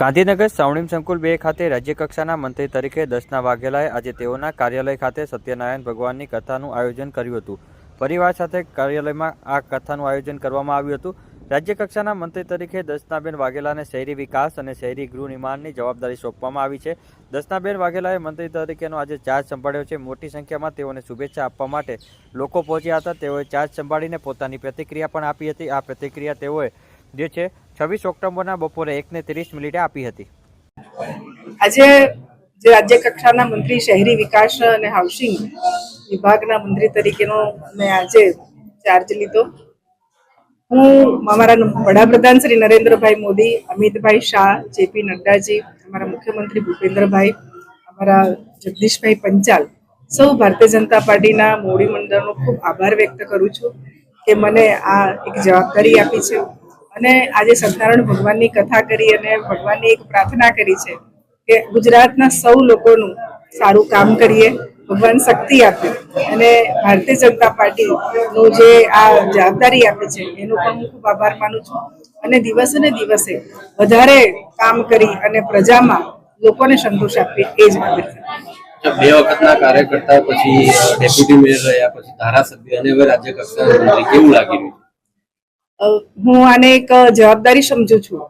ગાંધીનગર સાવણીમ સંકુલ બે ખાતે રાજ્યકક્ષાના મંત્રી તરીકે દર્શના વાઘેલાએ આજે તેઓના કાર્યાલય ખાતે સત્યનારાયણ ભગવાનની કથાનું આયોજન કર્યું હતું. પરિવાર સાથે કાર્યાલયમાં આ કથાનું આયોજન કરવામાં આવ્યું હતું. રાજ્યકક્ષાના મંત્રી તરીકે દર્શનાબેન વાઘેલાને શહેરી વિકાસ અને શહેરી ગૃહ નિર્માણની જવાબદારી સોંપવામાં આવી છે. દર્શનાબેન વાઘેલાએ મંત્રી તરીકેનો આજે ચાર્જ સંભાળ્યો છે. મોટી સંખ્યામાં તેઓને શુભેચ્છા આપવા માટે લોકો પહોંચ્યા હતા. તેઓએ ચાર્જ સંભાળીને પોતાની પ્રતિક્રિયા પણ આપી હતી. આ પ્રતિક્રિયા તેઓએ જે છે છવ્વીસ ઓક્ટોબરના બપોરે એકને ત્રીસ મિનિટે આપી હતી. આજે જે રાજ્ય કક્ષાના મંત્રી શહેરી વિકાસ અને હાઉસિંગ વિભાગના મંત્રી તરીકેનો મેં આજે ચાર્જ લીધો. હું અમારા વડાપ્રધાન શ્રી નરેન્દ્રભાઈ મોદી, અમિતભાઈ શાહ, જેપી નડ્ડાજી, અમારા મુખ્યમંત્રી ભૂપેન્દ્રભાઈ, અમારા જગદીશભાઈ પંચાલ, સૌ ભારતીય જનતા પાર્ટીના મોડી મંડળનો ખૂબ આભાર વ્યક્ત કરું છું કે મને આ એક જવાબદારી આપી છે. અને આજે સત્યનારાયણ ભગવાનની કથા કરી અને ભગવાનની એક પ્રાર્થના કરી છે કે ગુજરાતના સૌ લોકોનું સારું કામ કરીએ ભગવાન શક્તિ આપે અને ભારતીય જનતા પાર્ટીનું જે આ જવાબદારી આપી છે એનો પણ હું ખૂબ આભાર માનું છું. અને દિવસે ને દિવસે વધારે કામ કરી અને પ્રજામાં લોકોને સંતોષ આપીએ એ જ બે વખતના કાર્યકર્તા પછી ડેપ્યુટી મેયર રહ્યા પછી ધારાસભ્ય અને હવે રાજ્ય કક્ષાના કેવું લાગી રહ્યું અ, હું આને એક જવાબદારી સમજુ છું.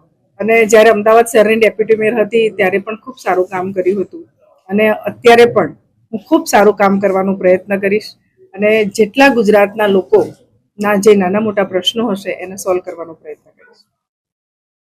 અને જ્યારે અમદાવાદ શહેરની ડેપ્યુટી મેયર હતી ત્યારે પણ ખૂબ સારું કામ કર્યું હતું. અને અત્યારે પણ હું ખૂબ સારું કામ કરવાનો પ્રયત્ન કરીશ અને જેટલા ગુજરાતના લોકોના જે નાના મોટા પ્રશ્નો હશે એને સોલ્વ કરવાનો પ્રયત્ન કરીશ.